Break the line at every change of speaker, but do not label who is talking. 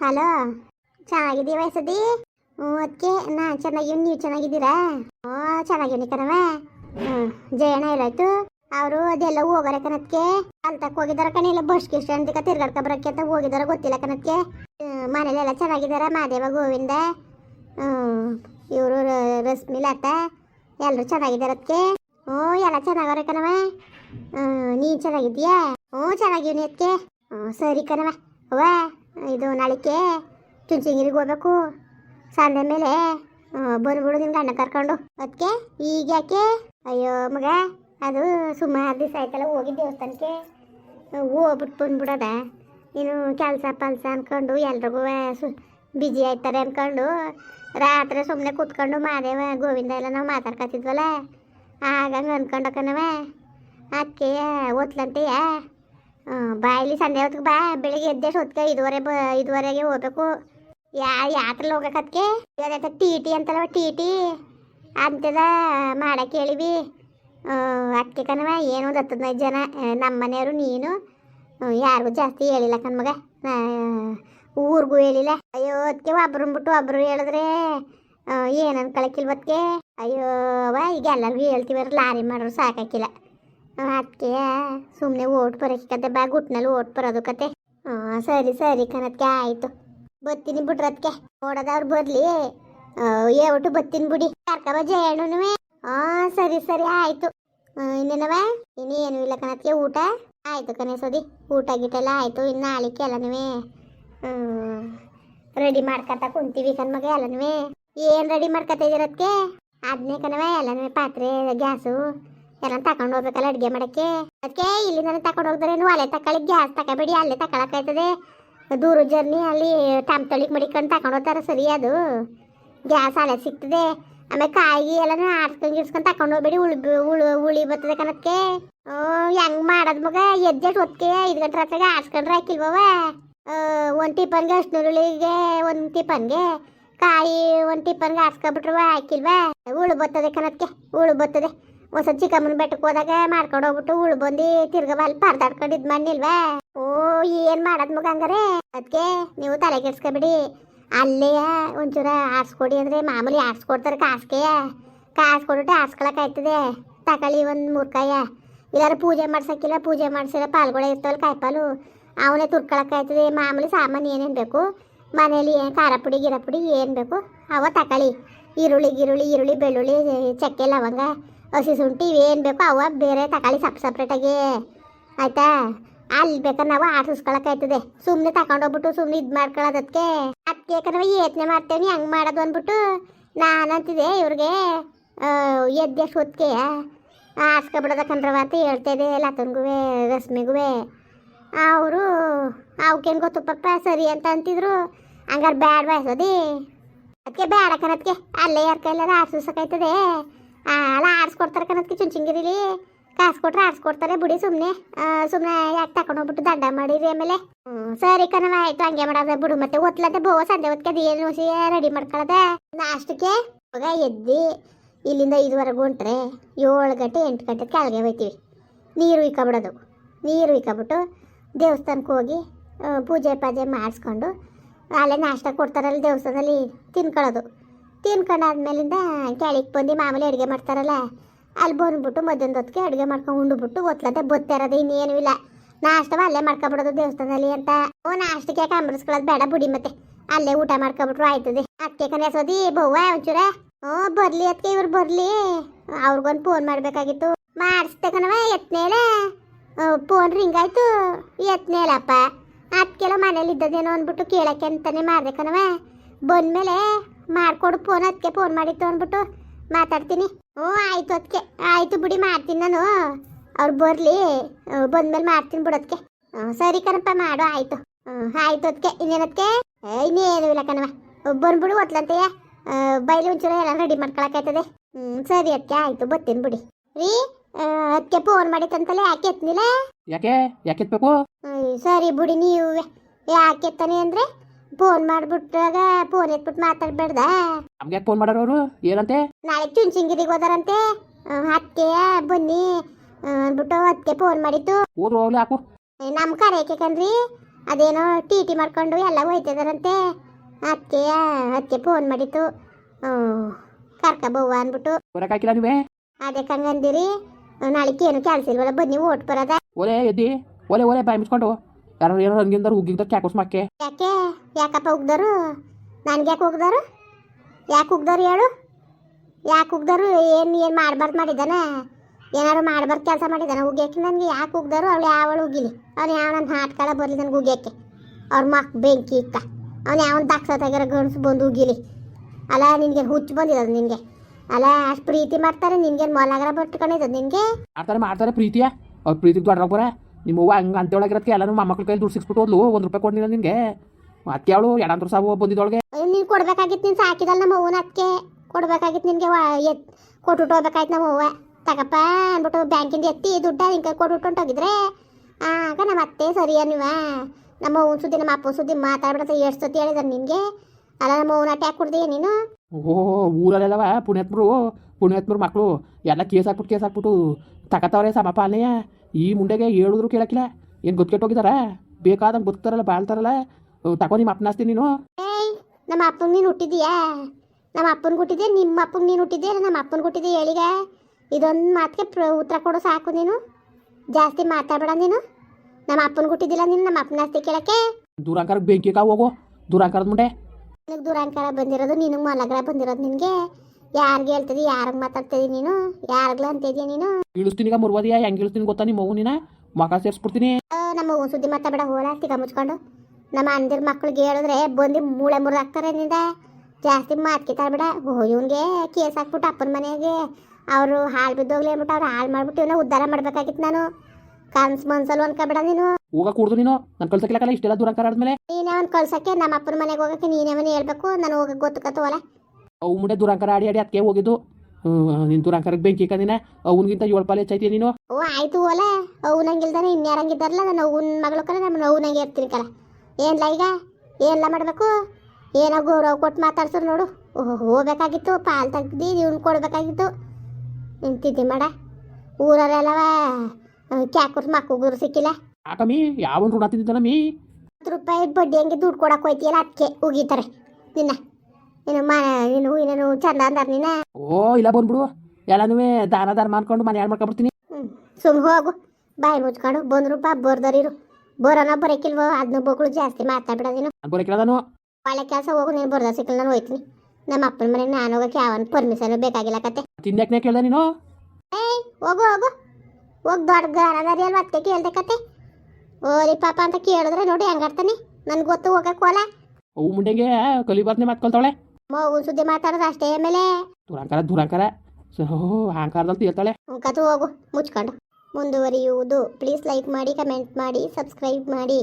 Hello? ಚೆನ್ನಾಗಿದ್ದೀವ ವಯಸ್ಸದಿ ಹ್ಞೂ ಅದಕ್ಕೆ ನಾ ಚೆನ್ನಾಗಿ, ನೀವು ಚೆನ್ನಾಗಿದ್ದೀರಾ? ಓ ಚೆನ್ನಾಗಿನಿ ಕಣವ ಹ್ಞೂ, ಜಯಣ್ಣ ಎಲ್ಲಾಯ್ತು ಅವರು ಅದೆಲ್ಲ ಹೋಗರೆ ಕಣಕ್ಕೆ ಅಲ್ಲಿ ತಕ್ಕ ಹೋಗಿದಾರ ಕಣ? ಇಲ್ಲ ಬಸ್ ಸ್ಟ್ಯಾಂಡ್ ತಿರ್ಗಾಡ್ಕೊ ಬರಕ್ಕೆ ಅಂತ ಹೋಗಿದಾರ ಗೊತ್ತಿಲ್ಲ ಕಣಕ್ಕೆ ಮನೇಲೆಲ್ಲ ಚೆನ್ನಾಗಿದಾರ ಮಾದೇವ ಗೋವಿಂದ? ಇವರು ರಶ್ಮಿ, ಲತ. ಎಲ್ಲರೂ ಚೆನ್ನಾಗಿದಾರ ಅದಕ್ಕೆ ಹ್ಞೂ, ಎಲ್ಲ ಚೆನ್ನಾಗವ್ರ ಕಣವ ನೀನು ಚೆನ್ನಾಗಿದ್ದೀಯಾ? ಹ್ಞೂ ಚೆನ್ನಾಗಿವ್ನಿ ಅದಕ್ಕೆ ಹ್ಞೂ, ಸರಿ ಕಣವ ಅವ್ವ ಇದು ನಾಳಿಕೆ ಚುಂಚಿಂಗಿರಿಗೆ ಹೋಗ್ಬೇಕು. ಸಂದೆ ಮೇಲೆ ಬಂದ್ಬಿಡು ನಿಮ್ಮ ಗಂಡ ಕರ್ಕೊಂಡು. ಅದಕ್ಕೆ ಈಗ ಯಾಕೆ? ಅಯ್ಯೋ ಮಗ, ಅದು ಸುಮಾರು ದಿವಸ ಆಯ್ತಲ್ಲ ಹೋಗಿ ದೇವಸ್ಥಾನಕ್ಕೆ. ಹೋಗ್ಬಿಟ್ಟು ಬಂದ್ಬಿಡದ. ನೀನು ಕೆಲಸ ಪಲ್ಸ ಅಂದ್ಕೊಂಡು ಎಲ್ರಿಗೂ ಸು ಬಿಜಿ ಆಯ್ತಾರೆ ಅಂದ್ಕೊಂಡು ರಾತ್ರಿ ಸುಮ್ಮನೆ ಕೂತ್ಕೊಂಡು ಮಾದೇವ, ಗೋವಿಂದ ಎಲ್ಲ ನಾವು ಮಾತಾಡ್ಕೊತಿದ್ವಲ್ಲ ಆಗಂಗೆ ಅಂದ್ಕೊಂಡಕ್ಕನವ ಅದಕ್ಕೆ ಓದ್ಲಂತೆಯ ಬಾಯಲ್ಲಿ ಸಂಜೆ ಹೊತ್ತಿಗೆ ಬಾ, ಬೆಳಿಗ್ಗೆ ಎದ್ದೆ ಹೊತ್ಕೆ ಇದುವರೆ ಬ ಇದುವರೆಗೆ ಹೋಗ್ಬೇಕು. ಯಾ ಯಾತ್ರಲ್ಲಿ ಹೋಗಕತ್ಕೆ ಇವತ್ತ ಟಿ ಟಿ ಅಂತಲ್ವ ಟಿ ಟಿ? ಅಂತದ ಮಾಡಕ್ಕೆ ಹೇಳಿವಿ. ಅಕ್ಕಿ ಕಣವ ಏನು ಒಂದು ಹತ್ತದೈದು ಜನ ನಮ್ಮ ಮನೆಯವರು ನೀನು. ಯಾರಿಗೂ ಜಾಸ್ತಿ ಹೇಳಿಲ್ಲ ಕಣ್ಮಗ ಊರಿಗೂ ಹೇಳಿಲ್ಲ. ಅಯ್ಯೋ ಅದಕ್ಕೆ ಒಬ್ರು ಬಿಟ್ಟು ಒಬ್ರು ಹೇಳಿದ್ರೆ ಏನು ಅನ್ಕೊಳಕ್ಕಿಲ್ವತ್ಗೆ ಅಯ್ಯೋ, ವಾ, ಈಗ ಎಲ್ಲರಿಗೂ ಹೇಳ್ತೀವಿ ಲಾರಿ ಮಾಡೋರು ಸಾಕಾಕಿಲ್ಲ. ಅದಕ್ಕೆ ಸುಮ್ಮನೆ ಓಟ್ ಬರೋಕೆ ಕತೆ ಬಾ ಗುಟ್ನಲ್ಲಿ ಓಟ್ ಬರೋದು ಕತೆ. ಹಾಂ ಸರಿ ಸರಿ ಕಣತ್ಗೆ ಆಯಿತು. ಬತ್ತೀನಿ ಬಿಡ್ರದ್ಕೆ ನೋಡೋದವ್ರು ಬರಲಿ. ಒಟ್ಟು ಬತ್ತೀನಿ ಬಿಡಿ. ಕರ್ಕಬ ಜಯಣ್ಣನುವೆ? ಹಾಂ ಸರಿ ಸರಿ, ಆಯಿತು. ಇನ್ನೇನವ? ಇನ್ನೇನು ಇಲ್ಲ ಕಣತ್ಗೆ ಊಟ? ಆಯಿತು ಕಣೆ ಸದಿ. ಊಟ ಗೀಟ ಎಲ್ಲ ಆಯಿತು, ಇನ್ನು ನಾಳಿಕೆ ಎಲ್ಲನೂ ರೆಡಿ ಮಾಡ್ಕೊತ ಕುಂತೀವಿ ಕಣ್ಮಗ ಎಲ್ಲನೂ ಏನು ರೆಡಿ ಮಾಡ್ಕೊತ ಇದೀರದಕ್ಕೆ ಅದನ್ನೇ ಕಣವ ಎಲ್ಲನೂ ಪಾತ್ರೆ, ಗ್ಯಾಸು. ಎಲ್ಲ ತಕೊಂಡು ಹೋಗ್ಬೇಕಲ್ಲ ಅಡುಗೆ ಮಾಡಕ್ಕೆ? ಅದಕ್ಕೆ ಇಲ್ಲಿಂದ ತಕೊಂಡು ಹೋಗ್ತಾರೆ ಅಲ್ಲೇ ತಕೊಳ್ಳಿ ಗ್ಯಾಸ್ ತಕೊಬೇಡಿ ಅಲ್ಲೇ ತಕೊಳಕಾಯ್ತದೆ ದೂರ ಜರ್ನಿ ಅಲ್ಲಿ ಟಮ್ ತೊಳಿಕ್ ಮಡಿಕೊಂಡು ತಕೊಂಡು ಹೋಗ್ತಾರೆ ಸರಿ ಅದು. ಗ್ಯಾಸ್ ಅಲ್ಲೇ ಸಿಗ್ತದೆ. ಆಮೇಲೆ ಕಾಯಿ ಎಲ್ಲ ಆಡ್ಸ್ಕೊಂಡು ಗಿಡ್ಸ್ಕೊಂಡು ತಕೊಂಡು ಹೋಗ್ಬೇಡಿ, ಉಳಿ ಉಳು, ಉಳಿ ಬರ್ತದೆ ಕಣಕ್ಕೆ. ಹೆಂಗ್ ಮಾಡೋದು ಮಗ? ಎಜ್ಜೆಟ್ ಹೊತ್ತಿಗೆ ಐದು ಗಂಟೆ ರಾತ್ರಿಗೆ ಆಡ್ಸ್ಕೊಂಡ್ರೆ ಹಾಕಿಲ್ವವ ಒಂದು ಟಿಫನ್ಗೆ ಅಷ್ಟುರುಳಿಗೆ ಒಂದು ಟಿಫನ್ಗೆ? ಕಾಯಿ ಒಂದು ಟಿಫನ್ಗೆ ಆಡ್ಸ್ಕೊಬಿಟ್ರು ಹಾಕಿಲ್ವಾ? ಉಳು ಬರ್ತದೆ ಕಣಕ್ಕೆ, ಉಳು ಬರ್ತದೆ. ಹೊಸ ಚಿಕ್ಕಮ್ಮನ ಬೆಟ್ಟಕ್ಕೆ ಹೋದಾಗ ಮಾಡ್ಕೊಂಡು ಹೋಗ್ಬಿಟ್ಟು ಉಳು ಬಂದು ತಿರ್ಗ ಅಲ್ಲಿ ಪರ್ದಾಡ್ಕೊಂಡು ಓ, ಏನ್ ಮಾಡದ್ ಮಗ ಅದಕ್ಕೆ ನೀವು ತಲೆ ಕೆಡ್ಸ್ಕೊಬಿಡಿ. ಅಲ್ಲೇ ಒಂಚೂರ ಆಡ್ಸ್ಕೊಡಿ ಅಂದ್ರೆ ಮಾಮೂಲಿ ಆಡ್ಸ್ಕೊಡ್ತಾರೆ ಕಾಸ್ಕೆಯ. ಕಾಸು ಕೊಟ್ಬಿಟ್ಟು ಆಡ್ಸ್ಕೊಳಕ್ ಆಯ್ತದೆ. ತಕೊಳ್ಳಿ ಒಂದು ಮೂರ್ಕಾಯ ಇಲ್ಲಾರ ಪೂಜೆ ಮಾಡ್ಸಕ್ಕಿಲ್ಲ, ಪೂಜೆ ಮಾಡ್ಸಿಲ್ಲ ಪಾಲ್ಗಳು ಇರ್ತಾವಲ್ಲ ಕಾಯಿಪಾಲು. ಅವನೇ ತುರ್ಕೊಳಕ್ ಆಯ್ತದೆ. ಮಾಮೂಲಿ ಸಾಮಾನು ಏನೇನು ಬೇಕು? ಮನೇಲಿ ಏನು ಖಾರ ಪುಡಿ, ಗಿರ ಪುಡಿ ಏನು ಬೇಕು? ಅವ ತಕೊಳ್ಳಿ ಈರುಳ್ಳಿ, ಗಿರುಳ್ಳಿ, ಈರುಳ್ಳಿ, ಬೆಳ್ಳುಳ್ಳಿ, ಚಕ್ಕೆ, ಲವಂಗ. ಹಸಿ ಶುಂಠಿ ಏನು ಬೇಕೋ ಅವ ಬೇರೆ ತಕಾಳಿ ಸಪ್ ಸಪ್ರೇಟಾಗಿ ಆಯ್ತಾ? ಅಲ್ಲಿ ಬೇಕಾದ್ರೆ ನಾವು ಆಡಿಸ್ಕೊಳಕಾಯ್ತದೆ ಸುಮ್ಮನೆ ತಗೊಂಡೋಗ್ಬಿಟ್ಟು ಸುಮ್ಮನೆ ಇದು ಮಾಡ್ಕೊಳ್ಳೋದಕ್ಕೆ ಅದಕ್ಕೆ ಯಾಕಂದ್ರೆ ಯತ್ನೆ ಮಾಡ್ತೇವೆ ಹೆಂಗೆ ಮಾಡೋದು ಅಂದ್ಬಿಟ್ಟು ನಾನು ಅಂತಿದ್ದೆ ಇವ್ರಿಗೆ ಎದ್ದೆ ಹೊತ್ತಿಗೆ ಆಡ್ಸ್ಕೊಬಿಡೋದ ಕಣ್ರವ ಅಂತ ಹೇಳ್ತಾ ಇದ್ದೆ ಲತಂಗುವೆ ರಸ್ಮೆಗುವೆ ಅವರು ಅವಕ್ಕೇನು ಗೊತ್ತು ಪಪ್ಪ ಸರಿ ಅಂತ ಅಂತಿದ್ರು. ಹಂಗಾರೆ ಬ್ಯಾಡ ಬಯಸೋದಿ ಅದಕ್ಕೆ ಬೇಡ ಅಲ್ಲೇ ಯಾರ ಕೈಲಾರ ಆಡ್ಸೋಸಕಾಯ್ತದೆ ಅಲ್ಲ, ಆಡಿಸ್ಕೊಡ್ತಾರೆ ಕಣಕ್ಕೆ ಚುಂಚಂಗಿರಿಲಿ. ಕಾಸು ಕೊಟ್ರೆ ಆರಿಸ್ಕೊಡ್ತಾರೆ ಬಿಡಿ ಸುಮ್ಮನೆ ಸುಮ್ಮನೆ ಯಾಕೆ ತಗೊಂಡೋಗ್ಬಿಟ್ಟು ದಂಡ ಮಾಡಿರಿ ಆಮೇಲೆ. ಸರಿ ಕಣವ ಆಯ್ತು, ಹಂಗೆ ಮಾಡೋದ ಬಿಡು. ಮತ್ತೆ ಒತ್ಲತ್ತೆ ಬೋ, ಸಂಜೆ ಹೊತ್ಕೆ ಏನು ಹುಸಿ ರೆಡಿ ಮಾಡ್ಕೊಳ್ಳೋದ ನಾಷ್ಟಕ್ಕೆ ಇವಾಗ ಎದ್ದು, ಇಲ್ಲಿಂದ ಇದುವರೆಗೂ ಹೊಂಟ್ರೆ ಏಳು ಗಂಟೆ, ಎಂಟು ಗಂಟೆ ಕೆಳಗೆ ಹೋಯ್ತೀವಿ. ನೀರು ಇಕ್ಕಬಿಡೋದು ನೀರು ಇಕ್ಕಬಿಟ್ಟು ದೇವಸ್ಥಾನಕ್ಕೆ ಹೋಗಿ ಪೂಜೆ ಪಾಜೆ ಮಾಡಿಸ್ಕೊಂಡು, ಅಲ್ಲೇ ನಾಷ್ಟ ಕೊಡ್ತಾರಲ್ಲ ದೇವಸ್ಥಾನದಲ್ಲಿ ತಿನ್ಕೊಳ್ಳೋದು. ತಿನ್ಕೊಂಡಾದ್ಮೇಲಿಂದ ಕೆಳಗೆ ಬಂದು ಮಾಮೂಲಿ ಅಡುಗೆ ಮಾಡ್ತಾರಲ್ಲ, ಅಲ್ಲಿ ಬಂದ್ಬಿಟ್ಟು ಮಧ್ಯಾಹ್ನದ ಹೊತ್ತಿಗೆ ಅಡುಗೆ ಮಾಡ್ಕೊಂಡು ಉಂಡುಬಿಟ್ಟು ಒತ್ಲತ್ತೆ ಬತ್ತಿರೋದು ಇನ್ನೇನು ಇಲ್ಲ. ನಾಷ್ಟವ ಅಲ್ಲೇ ಮಾಡ್ಕೊಬಿಡೋದು ದೇವಸ್ಥಾನದಲ್ಲಿ ಅಂತ. ಓ, ನಾಷ್ಟಕ್ಕೆ ಅಂಬರ್ಸ್ಕೊಳ್ಳೋದು ಬೇಡ ಬಿಡಿ ಮತ್ತೆ. ಅಲ್ಲೇ ಊಟ ಮಾಡ್ಕೊಬಿಟ್ರು, ಆಯ್ತದೆ. ಅದಕ್ಕೆ ಕನಸೋದಿ ಬವ್ವ, ಒಂಚೂರ. ಓ, ಬರ್ಲಿ ಅದಕ್ಕೆ ಇವ್ರು ಬರ್ಲಿ. ಅವ್ರಿಗೊಂದು ಫೋನ್ ಮಾಡಬೇಕಾಗಿತ್ತು. ಮಾಡಿಸ್ದೆ ಕಣವ ಎತ್ನೇಲೆ. ಫೋನ್ ರಿಂಗ್ ಆಯ್ತು. ಎತ್ನೇಲಪ್ಪ. ಅದಕ್ಕೆಲ್ಲ ಮನೇಲಿ ಇದ್ದದೇನೋ ಅಂದ್ಬಿಟ್ಟು ಕೇಳಕ್ಕೆ ಅಂತಾನೆ ಮಾಡ್ದೆ ಕಣವ ಬಂದ್ಮೇಲೆ ಮಾಡ್ಕೊಡು ಫೋನ್ ಅದಕ್ಕೆ ಫೋನ್ ಮಾಡಿತ್ತು ಅಂದ್ಬಿಟ್ಟು ಮಾತಾಡ್ತೀನಿ. ಹ್ಞೂ ಆಯ್ತು ಅದಕ್ಕೆ ಆಯ್ತು ಬಿಡಿ ಮಾಡ್ತೀನಿ ನಾನು. ಅವ್ರು ಬರಲಿ. ಬಂದ್ಮೇಲೆ ಮಾಡ್ತೀನಿ ಬಿಡೋದಕ್ಕೆ ಸರಿ ಕಣಪ್ಪ ಮಾಡು ಆಯ್ತು. ಹ್ಞೂ ಆಯ್ತು ಅದಕ್ಕೆ ಇನ್ನೇನದಕ್ಕೆ ಇನ್ನೇನು ಇಲ್ಲ ಕಣವ ಬಂದ್ಬಿಡು ಒತ್ಲಂತೆಯ ಬೈಲಿ ಒಂಚೂರು ಎಲ್ಲ ರೆಡಿ ಮಾಡ್ಕೊಳಕಾಯ್ತದೆ ಹ್ಞೂ ಸರಿ ಅದಕ್ಕೆ ಆಯ್ತು ಬರ್ತೀನಿ ಬಿಡಿ. ರೀ ಅದಕ್ಕೆ ಫೋನ್ ಮಾಡಿತ್ತಂತಲೇ ಯಾಕೆ ಎತ್ನಿಲ್ಲ?
ಯಾಕೆ? ಯಾಕೆ
ಸರಿ ಬಿಡಿ ನೀವು. ಯಾಕೆ ಎತ್ತಾನೆ ಅಂದ್ರೆ ಫೋನ್ ಮಾಡ್ಬಿಟ್ಟಾಗ ಫೋನ್ ಎತ್ಬಿಟ್ಟು ಮಾತಾಡ್ಬೇಡ್ದ?
ನಮ್ಗೆ ಯಾಕೆ ಫೋನ್ ಮಾಡೋರು ಅವರು? ಏನಂತೆ?
ನಾಳೆ ಚುಂಚಿಂಗಿರಿಗೆ ಹೋದಾರಂತೆ. ಅದಕ್ಕೆ ಬನ್ನಿ. ಅಂದ್ಬಿಟ್ಟು ಅದಕ್ಕೆ ಫೋನ್ ಮಾಡಿತ್ತು
ಹೋದ್ರು ಹೋಗ್ಲಿ ಹಾಕು
ನಮ್ಮ ಕರೆಯಕ್ಕೆ ಕಣ್ರಿ? ಅದೇನೋ ಟಿ ಟಿ ಮಾಡ್ಕೊಂಡು ಎಲ್ಲ ಹೋಯ್ತಿದಾರಂತೆ. ಅದಕ್ಕೆ ಅದಕ್ಕೆ ಫೋನ್ ಮಾಡಿತ್ತು ಕರ್ಕಬವ್ವ ಅಂದ್ಬಿಟ್ಟು.
ಬರಕಾಕಿಲ್ಲ ನೀವೇ?
ಅದೇ ಕಂಗಂದಿರಿ ನಾಳೆಗೆ ಏನು ಕೆಲಸ ಇಲ್ವಲ್ಲ ಬನ್ನಿ ಓಟ್ ಬರೋದ.
ಒಲೆ ಎದ್ದಿ ಒಲೆ ಒಲೆ ಬಾಯಿ ಮುಚ್ಕೊಂಡು. ಯಾರು ಏನೋ ಹಂಗಿಂದಾರು ಉಗ್ಗಿಂದ ಕ್ಯಾಕೋಸ್ ಮಾಕೆ
ಯಾಕೆ? ಯಾಕಪ್ಪ ಉಗ್ದರು? ನನ್ಗೆ ಯಾಕೆ ಉಗ್ದರು? ಯಾಕೆ ಉಗ್ದರು ಹೇಳು? ಯಾಕೆ ಉಗ್ದರು? ಏನು ಏನು ಮಾಡ್ಬಾರ್ದು ಮಾಡಿದ್ದಾನೆ? ಏನಾದ್ರು ಮಾಡ್ಬಾರ್ದು ಕೆಲಸ ಮಾಡಿದ್ದಾನೆ? ಉಗ್ಯಕ್ಕೆ ನನಗೆ ಯಾಕೆ ಉಗ್ದರು? ಅವಳು ಯಾವಳು ಉಗಿಲಿ ಅವ್ನು ಯಾವ ನನ್ನ ಹಾಟ್ಕಳ ಬರಲಿ ನನಗೆ ಉಗ್ಯಕ್ಕೆ ಅವ್ರ ಮಕ್ ಬೆಂಕಿ ಇಕ್ಕ ಅವ್ನು ಯಾವನ್ ದಾಕ್ಷ ತೆಗಿರೋ ಗಂಡಸು ಬಂದು ಉಗಿಲಿ ಅಲ್ಲ ನಿನಗೆ ಹುಚ್ಚು ಬಂದಿರೋದು ನಿನಗೆ? ಅಲ್ಲ ಅಷ್ಟು ಪ್ರೀತಿ ಮಾಡ್ತಾರೆ ನಿನ್ಗೇನು ಮೊಲಗರ ಬಿಟ್ಕೊಂಡಿದ್ದು ನಿನಗೆ?
ಮಾಡ್ತಾರೆ ಮಾಡ್ತಾರೆ ಪ್ರೀತಿಯ? ಅವ್ರ ಪ್ರೀತಿ ದೊಡ್ಡಬರ ನಿಮ್ಮ ಅವ್ವ ಹಂಗೆ ಅಂತೇಳಾಗಿರೋದಕ್ಕೆ ಎಲ್ಲ ಮೊಮ್ಮಕ್ಳ ಕೈಲಿ ದುಡ್ಡು ಸಿಕ್ಸ್ಬಿಟ್ಟು ಹೋದ್ಲು ಒಂದು ರೂಪಾಯಿ ಕೊಡ್ಲಿಲ್ಲ ನಿನಗೆ. ಅದಕ್ಕೆ ಅವಳು ಎರಡಂತರ ಸಾವು ಬಂದಿದ್ದೊಳಗೆ.
ನೀನು ಕೊಡ್ಬೇಕಾಗಿತ್ತು ನೀನು ಸಾಕಿದಲ್ಲ ನಮ್ಮ ಅವ್ವನ ಅದಕ್ಕೆ ಕೊಡ್ಬೇಕಾಗಿತ್ತು ನಿನಗೆ ಎತ್ ಕೊಟ್ಬಿಟ್ಟು ಹೋಗ್ಬೇಕಾಯ್ತು ನಮ್ಮ ಅವ್ವ. ತಗಪ್ಪ ಅಂದ್ಬಿಟ್ಟು ಬ್ಯಾಂಕಿಂದ ಎತ್ತಿ ದುಡ್ಡ ಹಿಂಗೆ ಕೊಟ್ಬಿಟ್ಟು ಹೋಗಿದ್ರೆ ಆಗ ನಮ್ಮ ಅತ್ತೆ ಸರಿಯ ನೀವ? ನಮ್ಮ ಅವ್ನ ಸುದ್ದಿ ನಮ್ಮ ಅಪ್ಪನ ಸುದ್ದಿ ಮಾತಾಡ್ಬಿಡತ್ತೆ ಎಷ್ಟು ಸತಿ ಹೇಳಿದಾರೆ ನಿನಗೆ? ಅಲ್ಲ ನಮ್ಮ ಅವ್ವನ ಅಟ್ಯಾಕ್ ಕುಡ್ದೀಯ ನೀನು?
ಓ ಊರಲ್ಲೆಲ್ಲವ ಪುಣ್ಯಾತ್ಮರು ಪುಣ್ಯಾತ್ಮರು ಮಕ್ಕಳು ಎಲ್ಲ ಕೇಸ್ ಹಾಕ್ಬಿಟ್ಟು ಕೇಸ್ ಹಾಕ್ಬಿಟ್ಟು ತಗತ್ತವ್ರೆ ಸಮಪಾಲನೆಯ. ಈ ಮುಂಡೆಗೆ ಹೇಳಿದ್ರು ಕೇಳಕ್ಕಿಲ್ಲ ಏನು ಗೊತ್ಕೆಟ್ಟೋಗಿದಾರ? ಬೇಕಾದಂಗೆ ಗೊತ್ತಾರಲ್ಲ ಬಾಳ್ತಾರಲ್ಲ. ತಗೋ ನಿಮ್ಮ ಅಪ್ನಾಸ್ತಿ ನೀನು.
ಏಯ್ ನಮ್ಮ ಅಪ್ಪನ ನೀನು ಹುಟ್ಟಿದೀಯಾ? ನಮ್ಮ ಅಪ್ಪನ ಹುಟ್ಟಿದೆ ನಿಮ್ಮ ಅಪ್ಪಂಗೆ ನೀನು ಹುಟ್ಟಿದೆ ನಮ್ಮ ಅಪ್ಪನ ಹುಟ್ಟಿದೆ ಹೇಳಿಗ? ಇದೊಂದು ಮಾತಿಗೆ ಉತ್ತರ ಕೊಡು ಸಾಕು ನೀನು. ಜಾಸ್ತಿ ಮಾತಾಡಬೇಡ ನೀನು. ನಮ್ಮ ಅಪ್ಪನ ಹುಟ್ಟಿದಿಲ್ಲ ನೀನು ನಮ್ಮ ಅಪ್ಪನ ಆಸ್ತಿ ಕೇಳಕ್ಕೆ?
ದೂರಾಂಕಾರಕ್ಕೆ ಬೆಂಕಿ ಕಾವು ಹೋಗು. ದೂರಾಂಕಾರದ ಮುಂಡೆ.
ನಿನಗೆ ದುರಂಕಾರ ಬಂದಿರೋದು ನಿನಗೆ ಮಲಗ್ರ ಬಂದಿರೋದು ನಿನಗೆ. ಯಾರಿಗೆ ಹೇಳ್ತಿದಿ ಯಾರಿಗೆ ಮಾತಾಡ್ತಿದಿ ನೀನು? ಯಾರಿಗ್ಲ ಅಂತಿದ್ಯಾ ನೀನು?
ಇಳಿಸ್ತೀನಿಗ ಮುರ್ವದಿಯ ಹೆಂಗೆ ಇಳಿಸ್ತೀನಿ ಗೊತ್ತಾ ನಿಮ್ಮ ಮಗು ನೀನ? ಮಗ ಸೇರಿಸ್ಬಿಡ್ತೀನಿ.
ನಮ್ಮ ಸುದ್ದಿ ಮಾತಾಡಬೇಡ ಹೋಲ ತಿಗ ಮುಚ್ಕೊಂಡು. ನಮ್ಮ ಅಂದಿರ ಮಕ್ಳಿಗೆ ಹೇಳಿದ್ರೆ ಬಂದು ಮೂಳೆ ಮುರಿದಾಕ್ತಾರೆ ನಿಂದ. ಜಾಸ್ತಿ ಮಾತ್ಕಿತಾರೆ ಓ ಇವನ್ಗೆ ಕೇಸ್ ಹಾಕ್ಬಿಟ್ಟು ಅಪ್ಪನ ಮನೆಗೆ. ಅವರು ಹಾಳು ಬಿದ್ದೋಗ್ಲಿ ಅಂದ್ಬಿಟ್ಟು ಅವ್ರು ಹಾಳು ಮಾಡ್ಬಿಟ್ಟು ಇವನ್ನ ಉದ್ಧಾರ ಮಾಡ್ಬೇಕಾಗಿತ್ತು ನಾನು. ಕನ್ಸ್ ಮನ್ಸಲ್ ಅನ್ಕೋಬೇಡ ನೀನು.
ಹೋಗ ಕೂಡ್ದು ನೀನು. ನನ್ನ ಕಳ್ಸಕ್ಕಿಲ್ಲಕಲ್ಲ ಇಷ್ಟೆಲ್ಲ ದೂರ ಕರಾದ್ಮೇಲೆ
ನೀನೇ ಅವ್ನು ಕಳ್ಸಕ್ಕೆ ನಮ್ಮ ಅಪ್ಪನ ಮನೆಗೆ ಹೋಗಕ್ಕೆ ನೀನೇ ಹೇಳ್ಬೇಕು. ನಾನು ಹೋಗಕ್ಕೆ ಗೊತ್ತಕತ್ತವಲ್ಲ
ಅವು ಮುಂಡೆ ದುರಂಕರ ಆಡಿ ಆಡಿ ಅದಕ್ಕೆ ಹೋಗಿದ್ದು. ನಿನ್ ದುರಂಕರ ಬೆಂಕಿ ಕಂದಿನ ಅವನಿಗಿಂತ ಏಳು ಪಾಲು ಹೆಚ್ಚೈತಿ ನೀನು.
ಓ ಆಯ್ತು ಓಲ ಅವ್ನಂಗಿಲ್ದಾನೆ ಇನ್ಯಾರಂಗಿದ್ದಾರಲ್ಲ ನಾನು ಅವನ ಮಗಳು ಕಲ ನಮ್ಮ ಅವ್ನಂಗೆ ಇರ್ತೀನಿ ಕಲ ಏನ್ಲ ಈಗ? ಏನ್ಲ ಮಾಡಬೇಕು? ಏನೋ ಗೌರವ ಕೊಟ್ಟು ಮಾತಾಡ್ಸರು ನೋಡು. ಹೋಗ್ಬೇಕಾಗಿತ್ತು ಪಾಲ್ ತೆಗ್ದು ಇವ್ನು ಕೊಡ್ಬೇಕಾಗಿತ್ತು. ನಿಂತಿದ್ದೆ ಮಾಡ. ಊರಲ್ಲೆಲ್ಲವ ಕ್ಯಾಕುರ್ ಮಕ್ಕಳು ಸಿಕ್ಕಿಲ್ಲ.
ಯಾಕಮ್ಮಿ ಯಾವನ್ ಋಣ
ಹತ್ತು ರೂಪಾಯಿ ಬಡ್ಡಿ ಹಂಗೆ ದುಡ್ಡು ಕೊಡಕ್ಕೆ ಹೋಯ್ತಿಯಲ್ಲ ಅದಕ್ಕೆ ಉಗಿತಾರೆ. ನಿನ್ನ. ನೀನು ಮಾ ನೀನು ಏನೇನು ಚಂದ ಅಂದಾರ ನೀನ?
ಓ ಇಲ್ಲ ಬಂದ್ಬಿಡು ಎಲ್ಲನೂ ದಾನ ದಾನ ಮಾಡ್ಕೊಂಡು ಮನೆ ಹಾಳು ಮಾಡ್ಕೊಂಡ್ಬಿಡ್ತೀನಿ
ಸುಮ್ ಹೋಗು. ಬಾಯಿ ಮುಚ್ಕೊಂಡು ಬಂದ್ರು ಪಾಪ ಬರ್ದರಿರು ಬರೋನ ಬರಕಿಲ್ವೋ? ಅದನ್ನ ಬೊಗಳು ಜಾಸ್ತಿ ಮಾತಾಡ್ಬಿಡೋದೇನು ನಾನು. ಒಳ್ಳೆ ಕೆಲಸ ಹೋಗು ನೀನು ಬರ್ದ ಸಿಕ್ಕಲ್ಲ ನಾನು ಹೋಯ್ತೀನಿ. ನಮ್ಮ ಅಪ್ಪನ ಮನೆಗೆ ನಾನು ಹೋಗಕ್ಕೆ ಯಾವನ್ ಪರ್ಮಿಷನ್ ಬೇಕಾಗಿಲ್ಲ ಕತೆ.
ತಿನ್ನಕ್ಕೆ ಕೇಳ್ದೆ ನೀನು?
ಏಯ್ ಹೋಗು ಹೋಗು. ಹೋಗಿ ದೊಡ್ಡ ಗಾರದಾರಿ ಅಲ್ವ ಅದಕ್ಕೆ ಕೇಳ್ದೆ ಕತೆ. ಓಲಿ ಪಾಪ ಅಂತ ಕೇಳಿದ್ರೆ ನೋಡಿ ಹೆಂಗಾಡ್ತಾನೆ ನನ್ಗೆ ಗೊತ್ತು ಹೋಗಕ್ಕೆ ಹೋಲ
ಅವು ಮುಂಡೆಗೆ ಕಲಿಬಾರ್ದನೆ ಮಾತ್ಕೊಳ್ತಾಳೆ
ಮಗುನ್ ಸುದ್ದಿ ಮಾತಾಡೋದು ಅಷ್ಟೇ ಮೇಲೆ
ದೂರಾಂಕಾರ ದೂರಾಂಕಾರ. ಹಾಂಕಾರದಲ್ಲಿ ತೀರ್ತಾಳೆ.
ಕತು ಹೋಗು ಮುಚ್ಕೊಂಡು. ಮುಂದುವರಿಯುವುದು. ಪ್ಲೀಸ್ ಲೈಕ್ ಮಾಡಿ ಕಮೆಂಟ್ ಮಾಡಿ ಸಬ್ಸ್ಕ್ರೈಬ್ ಮಾಡಿ.